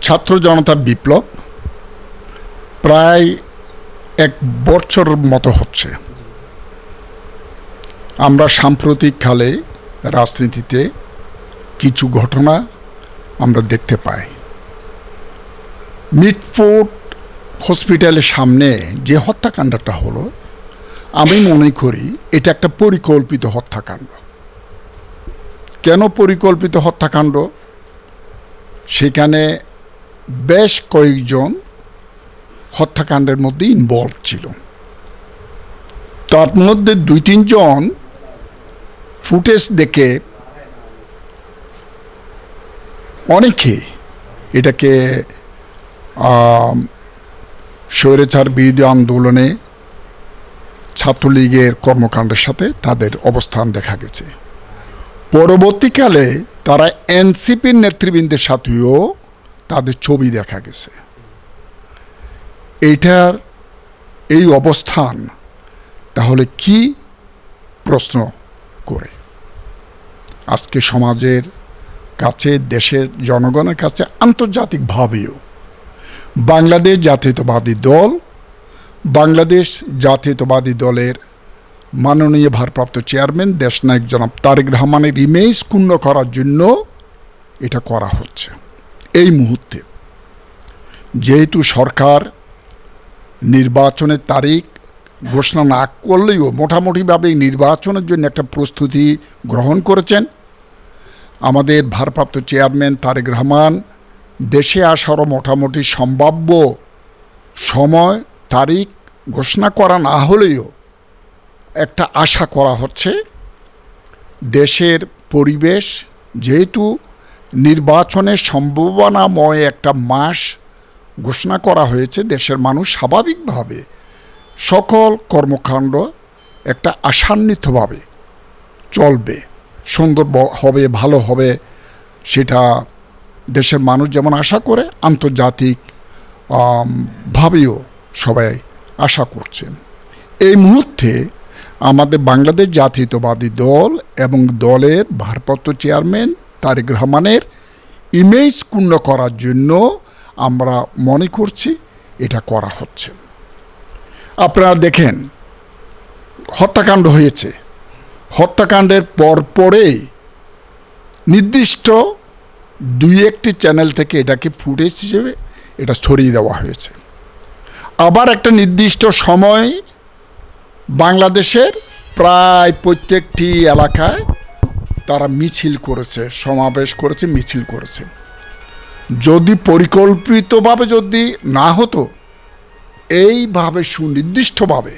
ছাত্র জনতার বিপ্লব প্রায় এক বছর মতো হচ্ছে। আমরা সাম্প্রতিককালে রাজনীতিতে কিছু ঘটনা আমরা দেখতে পাই। মিটফোর্ট হসপিটালের সামনে যে হত্যাকাণ্ডটা হলো, আমি মনে করি এটা একটা পরিকল্পিত হত্যাকাণ্ড। কেন পরিকল্পিত হত্যাকাণ্ড? সেখানে বেশ কয়েকজন হত্যাকাণ্ডের মধ্যে ইনভলভ ছিল। তার মধ্যে দুই, তিনজন ফুটেজ দেখে অনেকে এটাকে স্বৈরাচার বিরোধী আন্দোলনে ছাত্রলীগের কর্মকাণ্ডের সাথে তাদের অবস্থান দেখা গেছে। পরবর্তীকালে তারা এনসিপির নেতৃবৃন্দের সাথেও তাদের ছবি দেখা গেছে। এইটার এই অবস্থান তাহলে কি প্রশ্ন করে? আজকে সমাজের কাছে, দেশের জনগণের কাছে, আন্তর্জাতিকভাবেও। বাংলাদেশ জাতীয়তাবাদী দল, বাংলাদেশ জাতীয়তাবাদী দলের মাননীয় ভারপ্রাপ্ত চেয়ারম্যান দেশনায়ক জনাব তারেক রহমানের ইমেজ ক্ষুণ্ণ করার জন্য এটা করা হচ্ছে। এই মুহূর্তে যেহেতু সরকার নির্বাচনের তারিখ ঘোষণা না করলেও মোটামুটিভাবে নির্বাচনের জন্য একটা প্রস্তুতি গ্রহণ করেছেন, আমাদের ভারপ্রাপ্ত চেয়ারম্যান তারেক রহমান দেশে আসারও মোটামুটি সম্ভাব্য সময়, তারিখ ঘোষণা করা না হলেও একটা আশা করা হচ্ছে, দেশের পরিবেশ যেহেতু নির্বাচনের সম্ভাবনাময় একটা মাস ঘোষণা করা হয়েছে, দেশের মানুষ স্বাভাবিকভাবে সকল কর্মকাণ্ড একটা আশান্বিতভাবে চলবে, সুন্দর হবে, ভালো হবে সেটা দেশের মানুষ যেমন আশা করে, আন্তর্জাতিক ভাবেও সবাই আশা করছেন। এই মুহূর্তে আমাদের বাংলাদেশ জাতীয়তাবাদী দল এবং দলের ভারপ্রাপ্ত চেয়ারম্যান তারেক রহমানের ইমেজ ক্ষুণ্ণ করার জন্য আমরা মনে করছি এটা করা হচ্ছে। আপনারা দেখেন, হত্যাকাণ্ড হয়েছে। হত্যাকাণ্ডের পর পরেই নির্দিষ্ট দুই একটি চ্যানেল থেকে এটাকে ফুটেজ হিসেবে এটা ছড়িয়ে দেওয়া হয়েছে। আবার একটা নির্দিষ্ট সময় বাংলাদেশের প্রায় প্রত্যেকটি এলাকায় তারা মিছিল করেছে, সমাবেশ করেছে, মিছিল করেছে। যদি পরিকল্পিতভাবে যদি না হতো, এইভাবে, সুনির্দিষ্টভাবে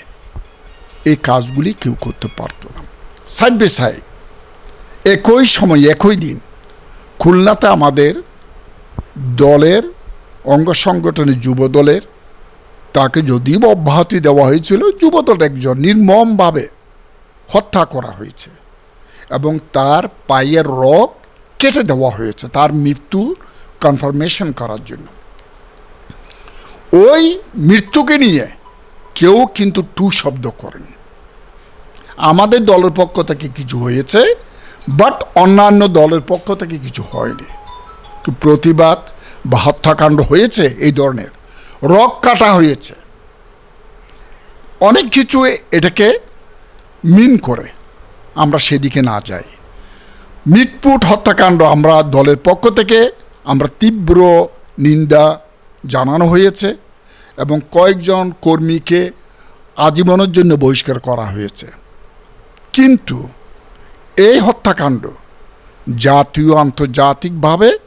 এই কাজগুলি কেউ করতে পারতো না। সাইড বাই সাইড, একই সময়, একই দিন খুলনাতে আমাদের দলের অঙ্গ সংগঠনের যুব দলের তাকে যদিও অব্যাহতি দেওয়া হয়েছিল, যুবদল একজন নির্মমভাবে হত্যা করা হয়েছে এবং তার পায়ের রগ কেটে দেওয়া হয়েছে, তার মৃত্যু কনফার্মেশন করার জন্য। ওই মৃত্যুকে নিয়ে কেউ কিন্তু টু শব্দ করেনি। আমাদের দলের পক্ষ থেকে কিছু হয়েছে বাট অন্যান্য দলের পক্ষ থেকে কিছু হয়নি। প্রতিবাদ বা হত্যাকাণ্ড হয়েছে এই ধরনের। রক কাটা হয়েছে। অনেক কিছু এটাকে মিন করে। আমরা সেদিকে না যাই। মিটপুট হত্যাকাণ্ড আমরা দলের পক্ষ থেকে আমরা তীব্র নিন্দা জানানো হয়েছে এবং কয়েকজন কর্মীকে আজীবনের জন্য বহিষ্কার করা হয়েছে। কিন্তু এই হত্যাকাণ্ড জাতীয় আন্তর্জাতিকভাবে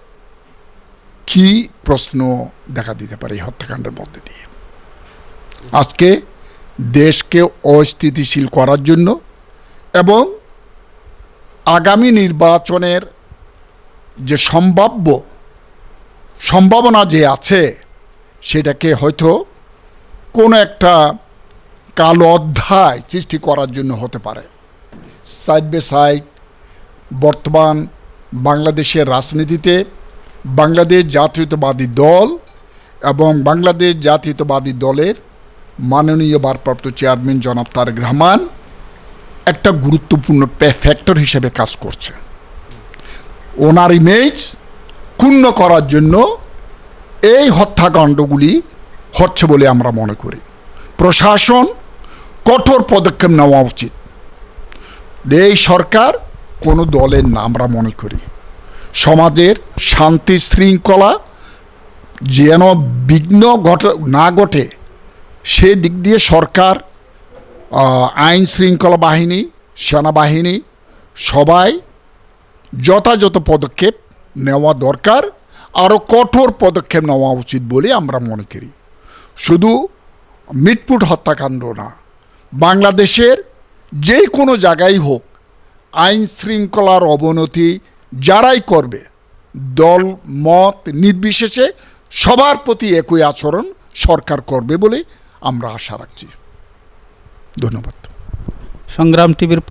কি প্রশ্ন দেখা দিতে পারে এই হত্যাকাণ্ডের মধ্যে দিয়ে? আজকে দেশকে অস্থিতিশীল করার জন্য এবং আগামী নির্বাচনের যে সম্ভাব্য সম্ভাবনা যে আছে, সেটাকে হয়তো কোনো একটা কালো অধ্যায় সৃষ্টি করার জন্য হতে পারে। সাইড বাই সাইড বর্তমান বাংলাদেশের রাজনীতিতে বাংলাদেশ জাতীয়তাবাদী দল এবং বাংলাদেশ জাতীয়তাবাদী দলের মাননীয় ভারপ্রাপ্ত চেয়ারম্যান জনাব তারেক রহমান একটা গুরুত্বপূর্ণ ফ্যাক্টর হিসেবে কাজ করছে। ওনার ইমেজ ক্ষুণ্ণ করার জন্য এই হত্যাকাণ্ডগুলি হচ্ছে বলে আমরা মনে করি। প্রশাসন কঠোর পদক্ষেপ নেওয়া উচিত। এই সরকার কোনো দলের না আমরা মনে করি। সমাজের শান্তি শৃঙ্খলা যেন বিঘ্ন ঘট, না ঘটে, সে দিক দিয়ে সরকার আইন শৃঙ্খলা বাহিনী, সেনাবাহিনী সবাই যথাযথ পদক্ষেপ নেওয়া দরকার আরও কঠোর পদক্ষেপ নেওয়া উচিত বলে আমরা মনে করি। শুধু মিটপুট হত্যাকাণ্ড না, বাংলাদেশের যে কোনো জায়গায় হোক, আইন শৃঙ্খলার অবনতি যারাই করবে, দল, মত নির্বিশেষে সবার প্রতি একই আচরণ সরকার করবে বলে আমরা আশা রাখছি। ধন্যবাদ। সংগ্রাম টিভির